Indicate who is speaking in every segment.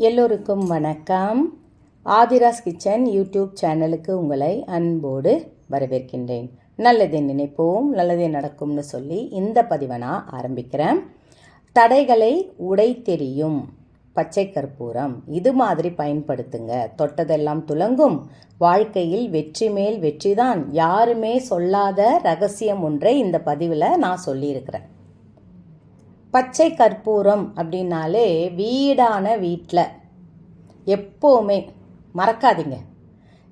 Speaker 1: எல்லோருக்கும் வணக்கம். Aadhira's kitchen YouTube சேனலுக்கு உங்களை அன்போடு வரவேற்கின்றேன். நல்லதை நினைப்போம் நல்லதே நடக்கும்னு சொல்லி இந்த பதிவை நான் ஆரம்பிக்கிறேன். தடைகளை உடை தெரியும் பச்சை கற்பூரம் இது மாதிரி பயன்படுத்துங்க. தொட்டதெல்லாம் துலங்கும். வாழ்க்கையில் வெற்றி மேல் வெற்றிதான். யாருமே சொல்லாத ரகசியம் ஒன்றை இந்த பதிவில் நான் சொல்லியிருக்கிறேன். பச்சை கற்பூரம் அப்படின்னாலே வீடான வீட்டில் எப்போவுமே மறக்காதீங்க.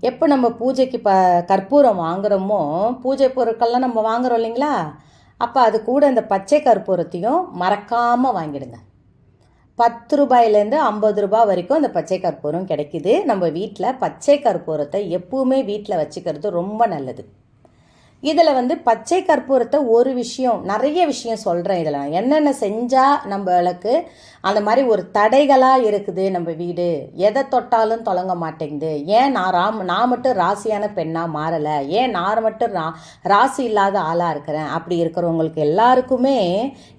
Speaker 1: எப்போ நம்ம பூஜைக்கு ப கற்பூரம் வாங்குகிறோமோ பூஜை பொருட்கள்லாம் நம்ம வாங்குறோம் இல்லைங்களா? அப்போ அது கூட இந்த பச்சை கற்பூரத்தையும் மறக்காமல் வாங்கிடுங்க. பத்து ரூபாயிலேருந்து ஐம்பது ரூபாய் வரைக்கும் அந்த பச்சை கற்பூரம் கிடைக்குது. நம்ம வீட்டில் பச்சை கற்பூரத்தை எப்பவுமே வீட்டில் வச்சுக்கிறது ரொம்ப நல்லது. இதில் வந்து பச்சை கற்பூரத்தை ஒரு விஷயம் நிறைய விஷயம் சொல்கிறேன் இதில். நான் என்னென்ன செஞ்சால் நம்மளுக்கு அந்த மாதிரி ஒரு தடைகளாக இருக்குது நம்ம வீடு? எதை தொட்டாலும் தொடங்க மாட்டேங்குது. ஏன் நான் ராம் நான் மட்டும் ராசியான பெண்ணாக மாறலை? ஏன் நான் மட்டும் ரா ராசி இல்லாத ஆளாக இருக்கிறேன்? அப்படி இருக்கிறவங்களுக்கு எல்லாருக்குமே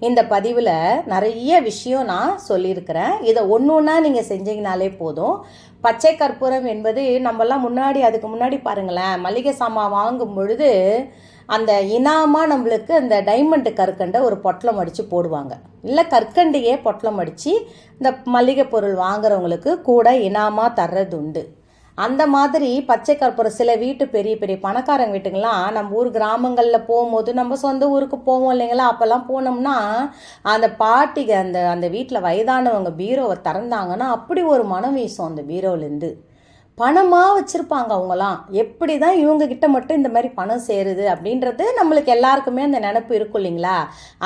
Speaker 1: இந்த பதிவில் நிறைய விஷயம் நான் சொல்லியிருக்கிறேன். இதை ஒன்று ஒன்றா நீங்கள் செஞ்சீங்கனாலே போதும். பச்சை கற்பூரம் என்பது நம்மலாம் முன்னாடி அதுக்கு முன்னாடி பாருங்களேன் மளிகை சாமான் வாங்கும் பொழுது அந்த இனாமா நம்மளுக்கு அந்த டைமண்டு கற்கண்டை ஒரு பொட்டலம் அடித்து போடுவாங்க. இல்லை கற்கண்டையே பொட்டலம் அடித்து இந்த மளிகை பொருள் வாங்குறவங்களுக்கு கூட இனாமா தர்றது உண்டு அந்த மாதிரி பச்சை கற்பூரம் சில வீட்டு பெரிய பெரிய பணக்காரங்க வீட்டுங்களாம் நம்ம ஊர் கிராமங்களில் போகும்போது நம்ம சொந்த ஊருக்கு போவோம் இல்லைங்களா? அப்போல்லாம் போனோம்னா அந்த பாட்டிக்கு அந்த அந்த வீட்டில் வயதானவங்க பீரோவை திறந்தாங்கன்னா அப்படி ஒரு மனம் வீசும் அந்த பீரோவிலேருந்து. பணமாக வச்சுருப்பாங்க அவங்களாம் எப்படி தான் இவங்க கிட்ட மட்டும் இந்த மாதிரி பணம் சேருது அப்படின்றது நம்மளுக்கு எல்லாருக்குமே அந்த நினப்பு இருக்கும் இல்லைங்களா?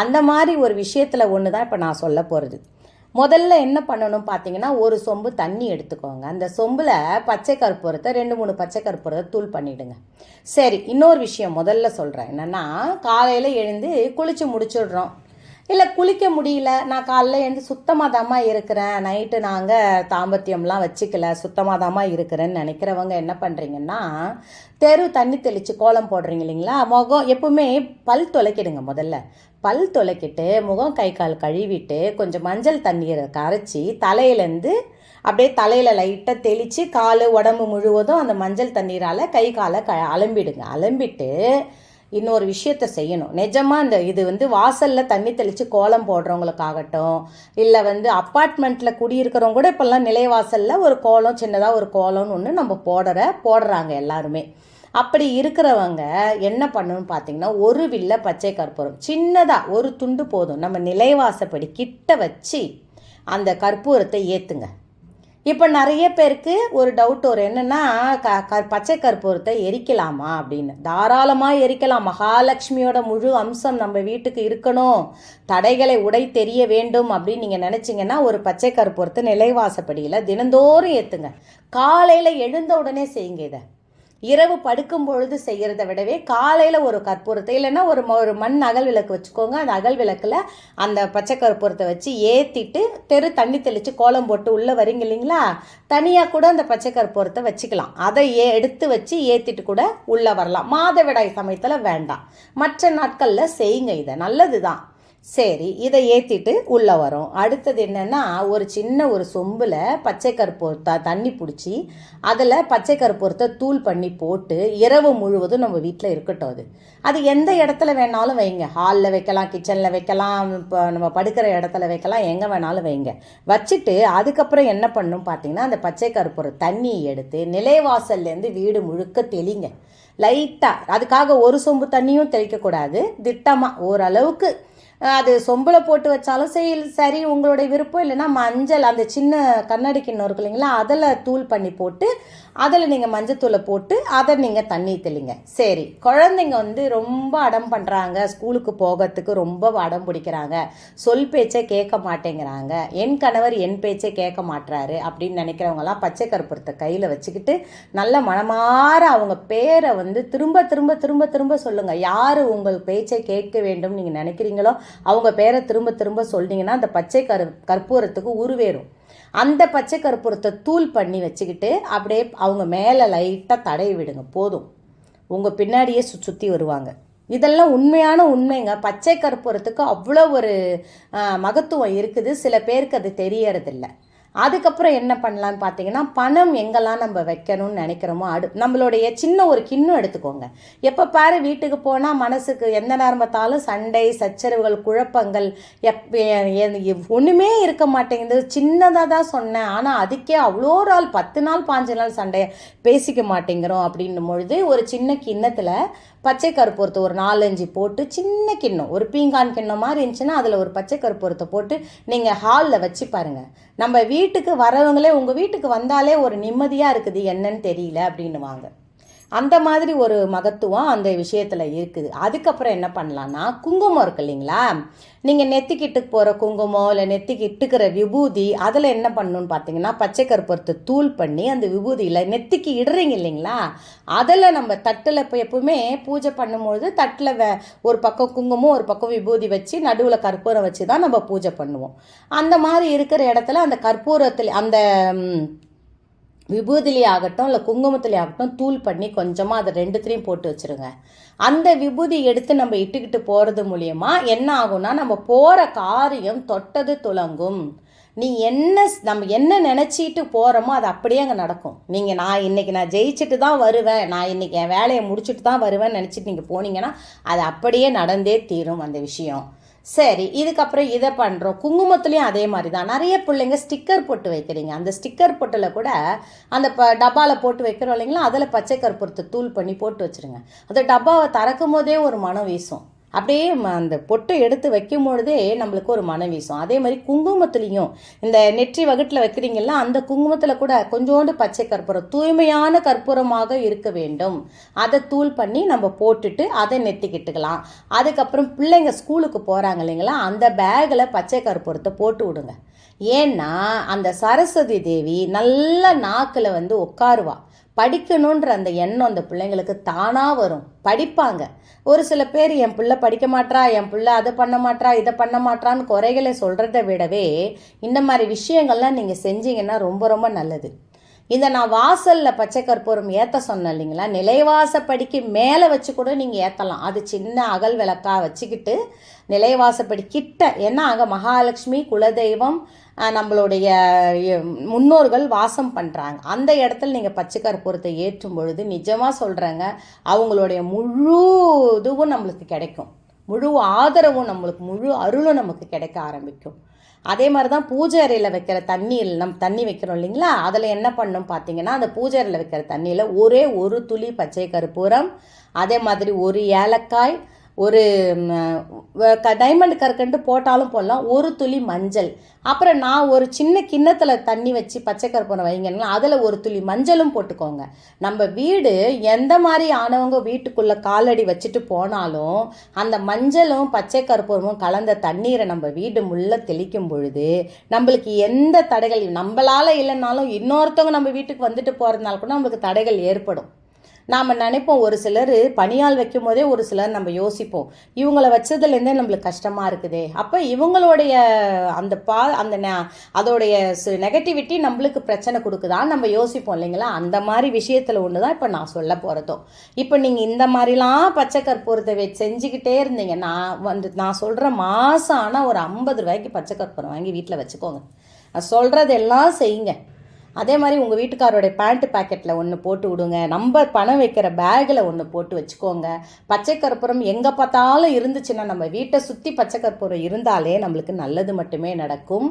Speaker 1: அந்த மாதிரி ஒரு விஷயத்தில் ஒன்று தான் இப்போ நான் சொல்ல போகிறது முதல்ல என்ன பண்ணணும் பார்த்தீங்கன்னா ஒரு சொம்பு தண்ணி எடுத்துக்கோங்க. அந்த சொம்பில் பச்சை கற்பூரத்தை ரெண்டு மூணு பச்சை கற்பூரத்தை தூள் பண்ணிவிடுங்க சரி இன்னொரு விஷயம் முதல்ல சொல்கிறேன் என்னென்னா காலையில் எழுந்து குளித்து முடிச்சிடுறோம். இல்லை குளிக்க முடியல. நான் காலைல எழுந்து சுத்தமாக தாம்மா இருக்கிறேன். நைட்டு நாங்கள் தாம்பத்தியம்லாம் வச்சுக்கல. சுத்தமாக தாம்மா இருக்கிறேன்னு நினைக்கிறவங்க என்ன பண்ணுறீங்கன்னா தெரு தண்ணி தெளித்து கோலம் போடுறீங்க இல்லைங்களா? முகம் எப்பவுமே பல் துளைக்கிடுங்க முதல்ல. பல் துளைக்கிட்டு முகம் கை கால் கழுவிட்டு கொஞ்சம் மஞ்சள் தண்ணீரை கரைச்சி தலையிலேருந்து அப்படியே தலையில் லைட்டாக தெளித்து கால் உடம்பு முழுவதும் அந்த மஞ்சள் தண்ணீரால் கை காலை க அலம்பிடுங்க. அலம்பிட்டு இன்னொரு விஷயத்த செய்யணும். நிஜமாக இந்த இது வந்து வாசலில் தண்ணி தெளித்து கோலம் போடுறவங்களுக்காகட்டும் இல்லை வந்து அப்பார்ட்மெண்ட்டில் குடியிருக்கிறவங்க கூட இப்போல்லாம் நிலைவாசலில் ஒரு கோலம் சின்னதாக ஒரு கோலம்னு ஒன்று நம்ம போடுற போடுறாங்க எல்லாருமே. அப்படி இருக்கிறவங்க என்ன பண்ணணும்னு பார்த்தீங்கன்னா ஒரு வில்ல பச்சை கற்பூரம் சின்னதாக ஒரு துண்டு போதும். நம்ம நிலைவாசப்படி கிட்ட வச்சு அந்த கற்பூரத்தை ஏற்றுங்க இப்போ நிறைய பேருக்கு ஒரு டவுட் வரும் என்னென்னா க க பச்சை கற்பூரத்தை எரிக்கலாமா அப்படின்னு. தாராளமாக எரிக்கலாம். மகாலட்சுமியோட முழு அம்சம் நம்ம வீட்டுக்கு இருக்கணும். தடைகளை உடை தெரிய வேண்டும் அப்படின்னு நீங்கள் நினச்சிங்கன்னா ஒரு பச்சை கற்பூரத்தை நிலைவாசப்படியில் தினந்தோறும் ஏற்றுங்க காலையில் எழுந்த உடனே செய்யுங்க இதை. இரவு படுக்கும் பொழுது செய்கிறத விடவே காலையில் ஒரு கற்பூரத்தை இல்லைன்னா ஒரு ஒரு மண் அகல் விளக்கு வச்சுக்கோங்க. அந்த அகல் விளக்கில் அந்த பச்சை கற்பூரத்தை வச்சு ஏற்றிட்டு தெரு தண்ணி தெளித்து கோலம் போட்டு உள்ளே வரீங்க இல்லைங்களா? தனியாக கூட அந்த பச்சை கற்பூரத்தை வச்சுக்கலாம். அதை ஏ எடுத்து வச்சு ஏற்றிட்டு கூட உள்ளே வரலாம். மாதவிடாய் சமயத்தில் வேண்டாம். மற்ற நாட்களில் செய்யுங்க இதை. நல்லது தான் சரி இதை ஏற்றிட்டு உள்ளே வரோம். அடுத்தது என்னென்னா ஒரு சின்ன ஒரு சொம்பில் பச்சை கற்பூரத்தை தண்ணி பிடிச்சி அதில் பச்சை கற்பூரத்தை தூள் பண்ணி போட்டு இரவு முழுவதும் நம்ம வீட்டில் இருக்கட்டும் அது. அது எந்த இடத்துல வேணாலும் வைங்க. ஹாலில் வைக்கலாம் கிச்சனில் வைக்கலாம் இப்போ நம்ம படுக்கிற இடத்துல வைக்கலாம் எங்கே வேணாலும் வைங்க. வச்சுட்டு அதுக்கப்புறம் என்ன பண்ணும் பார்த்தீங்கன்னா அந்த பச்சை கற்பூர தண்ணியை எடுத்து நிலைவாசல்லேருந்து வீடு முழுக்க தெளிங்க. லைட்டாக அதுக்காக ஒரு சொம்பு தண்ணியும் தெளிக்கக்கூடாது. திட்டமாக ஓரளவுக்கு அது சொம்பில் போட்டு வச்சாலும் சரி சரி உங்களுடைய விருப்பம் இல்லைன்னா மஞ்சள் அந்த சின்ன கண்ணாடி கிண்ணம் இருக்கு இல்லைங்களா அதில் தூள் பண்ணி போட்டு அதில் நீங்கள் மஞ்சத்தூளை போட்டு அதை நீங்கள் தண்ணி தெளிங்க. சரி குழந்தைங்க வந்து ரொம்ப அடம் பண்ணுறாங்க ஸ்கூலுக்கு போகிறதுக்கு ரொம்ப அடம் பிடிக்கிறாங்க சொல் பேச்சை கேட்க மாட்டேங்கிறாங்க என் கணவர் என் பேச்சை கேட்க மாட்டுறாரு அப்படின்னு நினைக்கிறவங்களாம் பச்சை கருப்புறத்தை கையில் வச்சுக்கிட்டு நல்ல மனமாற அவங்க பேரை வந்து திரும்ப திரும்ப திரும்ப திரும்ப சொல்லுங்கள் யார் உங்கள் பேச்சை கேட்க வேண்டும் நீங்கள் நினைக்கிறீங்களோ அவங்க பேரை திரும்ப திரும்ப சொன்னீங்கன்னா அந்த பச்சை கரு கற்பூரத்துக்கு உருவேறும். அந்த பச்சை கற்பூரத்தை தூள் பண்ணி வச்சுக்கிட்டு அப்படியே அவங்க மேலே லைட்டாக தடவி விடுங்க போதும். உங்கள் பின்னாடியே சு சுற்றி வருவாங்க. இதெல்லாம் உண்மையான உண்மைங்க. பச்சை கற்பூரத்துக்கு அவ்வளோ ஒரு மகத்துவம் இருக்குது. சில பேருக்கு அது தெரியறதில்ல. அதுக்கப்புறம் என்ன பண்ணலான்னு பார்த்தீங்கன்னா பணம் எங்கெல்லாம் நம்ம வைக்கணும்னு நினைக்கிறோமோ அடு நம்மளுடைய சின்ன ஒரு கிண்ணம் எடுத்துக்கோங்க. எப்போ பாரு வீட்டுக்கு போனால் மனசுக்கு எந்த நேரம் பார்த்தாலும் சண்டை சச்சரவுகள் குழப்பங்கள் எப் ஒன்றுமே இருக்க மாட்டேங்குது. சின்னதாக தான் சொன்னேன். ஆனால் அதுக்கே அவ்வளோ நாள் பத்து நாள் பாஞ்சு நாள் சண்டையை பேசிக்க மாட்டேங்கிறோம் அப்படின்னும் பொழுது ஒரு சின்ன கிண்ணத்தில் பச்சை கருப்பூரத்தை ஒரு நாலஞ்சு போட்டு சின்ன கிண்ணம் ஒரு பீங்கான் கிண்ணம் மாதிரி இருந்துச்சுன்னா அதில் ஒரு பச்சை கருப்பூரத்தை போட்டு நீங்கள் ஹாலில் வச்சு பாருங்கள் நம்ம வீட்டுக்கு வரவங்களே உங்கள் வீட்டுக்கு வந்தாலே ஒரு நிம்மதியாக இருக்குது என்னன்னு தெரியல அப்படின்னுவாங்க. அந்த மாதிரி ஒரு மகத்துவம் அந்த விஷயத்தில் இருக்குது. அதுக்கப்புறம் என்ன பண்ணலான்னா குங்குமம் இருக்கு இல்லைங்களா? நீங்கள் நெத்திக்கிட்டு போகிற குங்குமம் இல்லை நெத்திக்கிட்டுக்கிற விபூதி அதில் என்ன பண்ணணும்னு பார்த்தீங்கன்னா பச்சை கருப்பருத்தை தூள் பண்ணி அந்த விபூதியில் நெத்திக்கு இடுறீங்க இல்லைங்களா? அதில் நம்ம தட்டில் இப்போ எப்பவுமே பூஜை பண்ணும்பொழுது தட்டில் வே ஒரு பக்கம் குங்குமம் ஒரு பக்கம் விபூதி வச்சு நடுவில் கற்பூரம் வச்சு தான் நம்ம பூஜை பண்ணுவோம். அந்த மாதிரி இருக்கிற இடத்துல அந்த கற்பூரத்தில் அந்த விபூதிலே ஆகட்டும் இல்லை குங்குமத்திலே ஆகட்டும் தூள் பண்ணி கொஞ்சமாக அதை ரெண்டுத்துலேயும் போட்டு வச்சுருங்க. அந்த விபூதி எடுத்து நம்ம இட்டுக்கிட்டு போகிறது மூலியமாக என்ன ஆகும்னா நம்ம போகிற காரியம் தொட்டது துலங்கும் நீ என்ன ஸ்- நம்ம என்ன நினச்சிட்டு போகிறோமோ அது அப்படியே அங்கே நடக்கும். நீங்கள் நான் இன்றைக்கி நான் ஜெயிச்சுட்டு தான் வருவேன் நான் இன்றைக்கி என் வேலையை முடிச்சுட்டு தான் வருவேன்னு நினச்சிட்டு நீங்கள் போனீங்கன்னா அது அப்படியே நடந்தே தீரும் அந்த விஷயம். சரி இதுக்கப்புறம் இதை பண்ணுறோம் குங்குமத்துலேயும் அதே மாதிரி தான் நிறைய பிள்ளைங்க ஸ்டிக்கர் போட்டு வைக்கிறீங்க. அந்த ஸ்டிக்கர் பொட்டில் கூட அந்த ப டப்பாவில் போட்டு வைக்கிறோம் இல்லைங்களா? அதில் பச்சை கற்பூரத்தை தூள் பண்ணி போட்டு வச்சுருங்க. அந்த டப்பாவை திறக்கும் போதே ஒரு மனம் வீசும். அப்படியே அந்த பொட்டை எடுத்து வைக்கும் பொழுதே நம்மளுக்கு ஒரு மன வீசும். அதே மாதிரி குங்குமத்துலேயும் இந்த நெற்றி வகுட்டில் வைக்கிறீங்களா அந்த குங்குமத்தில் கூட கொஞ்சோண்டு பச்சை கற்பூரம் தூய்மையான கற்பூரமாக இருக்க வேண்டும். அதை தூள் பண்ணி நம்ம போட்டுட்டு அதை நெத்திக்கிட்டுக்கலாம். அதுக்கப்புறம் பிள்ளைங்க ஸ்கூலுக்கு போகிறாங்க இல்லைங்களா அந்த பேக்கில் பச்சை கற்பூரத்தை போட்டு விடுங்க. ஏன்னா அந்த சரஸ்வதி தேவி நல்ல நாக்கில் வந்து உட்காருவா. படிக்கணுன்ற அந்த எண்ணம் அந்த பிள்ளைங்களுக்கு தானாக வரும். படிப்பாங்க. ஒரு சில பேர் என் பிள்ளை படிக்க மாட்றா என் பிள்ளை அதை பண்ண மாட்றா இதை பண்ண மாட்றான்னு குறைகளை சொல்கிறத விடவே இந்த மாதிரி விஷயங்கள்லாம் நீங்கள் செஞ்சீங்கன்னா ரொம்ப ரொம்ப நல்லது. இந்த நான் வாசலில் பச்சை கற்பூரம் ஏற்ற சொன்னேன் இல்லைங்களா? நிலைவாசப்படிக்கு மேலே வச்சு கூட நீங்கள் ஏற்றலாம் அது சின்ன அகல் விளக்கா வச்சுக்கிட்டு நிலைவாசப்படி கிட்ட. ஏன்னா அங்கே மகாலட்சுமி குலதெய்வம் நம்மளுடைய முன்னோர்கள் வாசம் பண்ணுறாங்க அந்த இடத்துல நீங்கள் பச்சை கற்பூரத்தை ஏற்றும் பொழுது நிஜமாக சொல்கிறேங்க அவங்களுடைய முழு இதுவும் நம்மளுக்கு கிடைக்கும். முழு ஆதரவும் நம்மளுக்கு முழு அருளும் நமக்கு கிடைக்க ஆரம்பிக்கும். அதே மாதிரி தான் பூஜை அறையில் வைக்கிற தண்ணியில் நம்ம தண்ணி வைக்கிறோம் இல்லைங்களா? அதில் என்ன பண்ணணும் பார்த்தீங்கன்னா அந்த பூஜை அறையில் வைக்கிற தண்ணியில் ஒரே ஒரு துளி பச்சை கற்பூரம் அதே மாதிரி ஒரு ஏலக்காய் ஒரு டைமண்ட் கற்கண்டு போட்டாலும் போடலாம். ஒரு துளி மஞ்சள். அப்புறம் நான் ஒரு சின்ன கிண்ணத்தில் தண்ணி வச்சு பச்சை கற்பூரம் வைங்கன்னா அதில் ஒரு துளி மஞ்சளும் போட்டுக்கோங்க. நம்ம வீடு எந்த மாதிரி ஆனவங்க வீட்டுக்குள்ளே காலடி வச்சுட்டு போனாலும் அந்த மஞ்சளும் பச்சை கற்பூரமும் கலந்த தண்ணீரை நம்ம வீடு முள்ள தெளிக்கும் பொழுது நம்மளுக்கு எந்த தடைகள் நம்மளால் இல்லைனாலும் இன்னொருத்தவங்க நம்ம வீட்டுக்கு வந்துட்டு போகிறதுனால கூட நம்மளுக்கு தடைகள் ஏற்படும். நாம் நினைப்போம் ஒரு சிலர் பணியால் வைக்கும் போதே ஒரு சிலர் நம்ம யோசிப்போம். இவங்கள வச்சதுலேருந்தே நம்மளுக்கு கஷ்டமாக இருக்குதே. அப்போ இவங்களுடைய அந்த பா அந்த அதோடைய நெகட்டிவிட்டி நம்மளுக்கு பிரச்சனை கொடுக்குதான்னு நம்ம யோசிப்போம் இல்லைங்களா? அந்த மாதிரி விஷயத்தில் ஒன்று தான் இப்போ நான் சொல்ல போகிறதோ இப்போ நீங்கள் இந்த மாதிரிலாம் பச்சை கற்பூரத்தை வச்சு செஞ்சுக்கிட்டே இருந்தீங்கன்னா வந்து நான் சொல்கிற மாதம் ஆனால் ஒரு ஐம்பது ரூபாய்க்கு பச்சை கற்பூரம் வாங்கி வீட்டில் வச்சுக்கோங்க. நான் சொல்கிறதெல்லாம் செய்யுங்க. அதே மாதிரி உங்கள் வீட்டுக்காரோடைய பேண்ட் பாக்கெட்டில் ஒன்று போட்டு விடுங்க. நம்ம பணம் வைக்கிற பேக்கில் ஒன்று போட்டு வச்சுக்கோங்க. பச்சை கற்பூரம் எங்கே பார்த்தாலும் இருந்துச்சுன்னா நம்ம வீட்டை சுற்றி பச்சை கற்பூரம் இருந்தாலே நம்மளுக்கு நல்லது மட்டுமே நடக்கும்.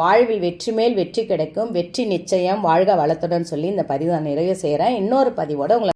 Speaker 1: வாழ்வில் வெற்றி மேல் வெற்றி கிடைக்கும். வெற்றி நிச்சயம் வாழ்க வளத்துடன் சொல்லி இந்த பதிவு நான் நிறைவு செய்கிறேன் இன்னொரு பதிவோடு உங்களை